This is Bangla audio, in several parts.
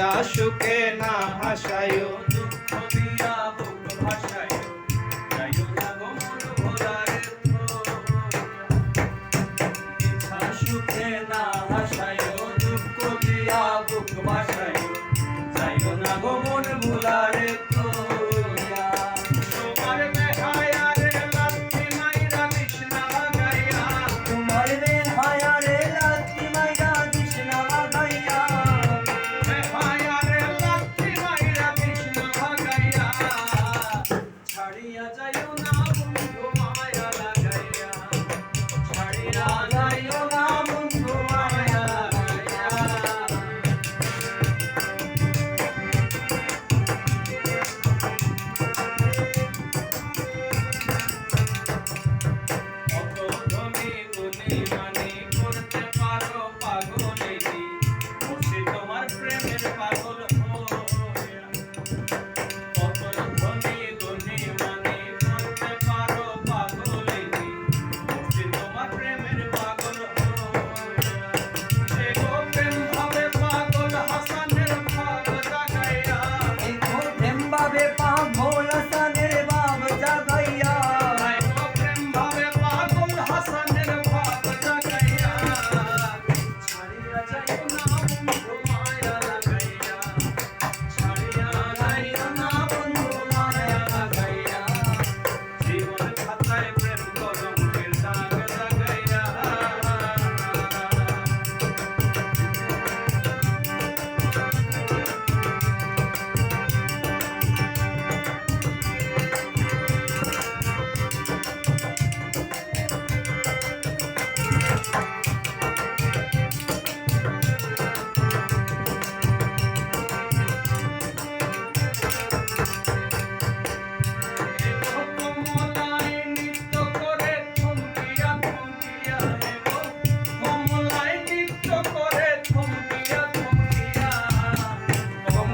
দিয়া সুখে না হাসায় দুঃখ দিয়া দুঃখ ভাসায়। সুখে না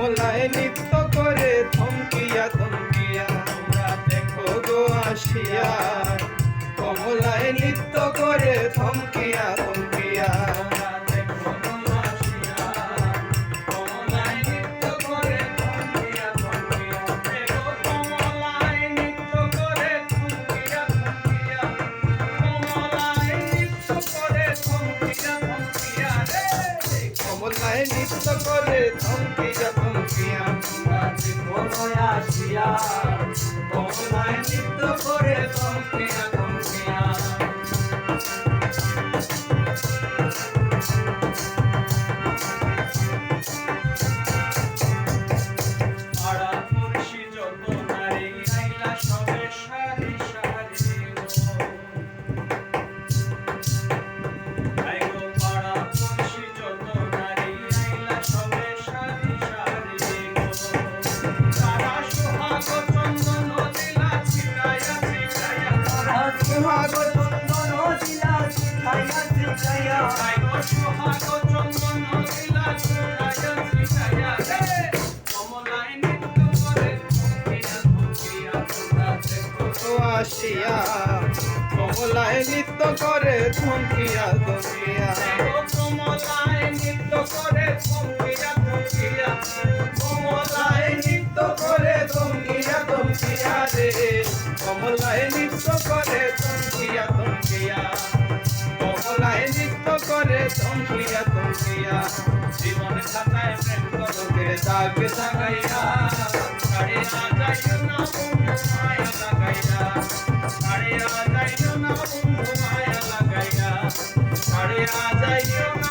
গলায় নৃত্য করে থমকিয়া থমকিয়া, তোমরা দেখো গো আসিয়া। কমলায় নৃত্য করে থমকিয়া থমকিয়া কমলায় নৃত্য করে থমকিয়া। আসিয়া আজ কোথায় আসিয়া তোমায় চিত্ত করে তোমাকে আসিয়া কমলায় নৃত্য করে থমকিয়া থমকিয়া কমলায় নৃত্য করে থমকিয়া থমকিয়া কমলায় নৃত্য করে থমকিয়া থমকিয়া রে কমলায় নৃত্য করে থমকিয়া ফিরা করিয়া, জীবন খাতায় প্রেম করতে দাগে দাগাইয়া আরে আজাইও না বন্ধু মায়া লাগাইয়া আরে আজাইও না বন্ধু মায়া লাগাইয়া আরে আজাইও না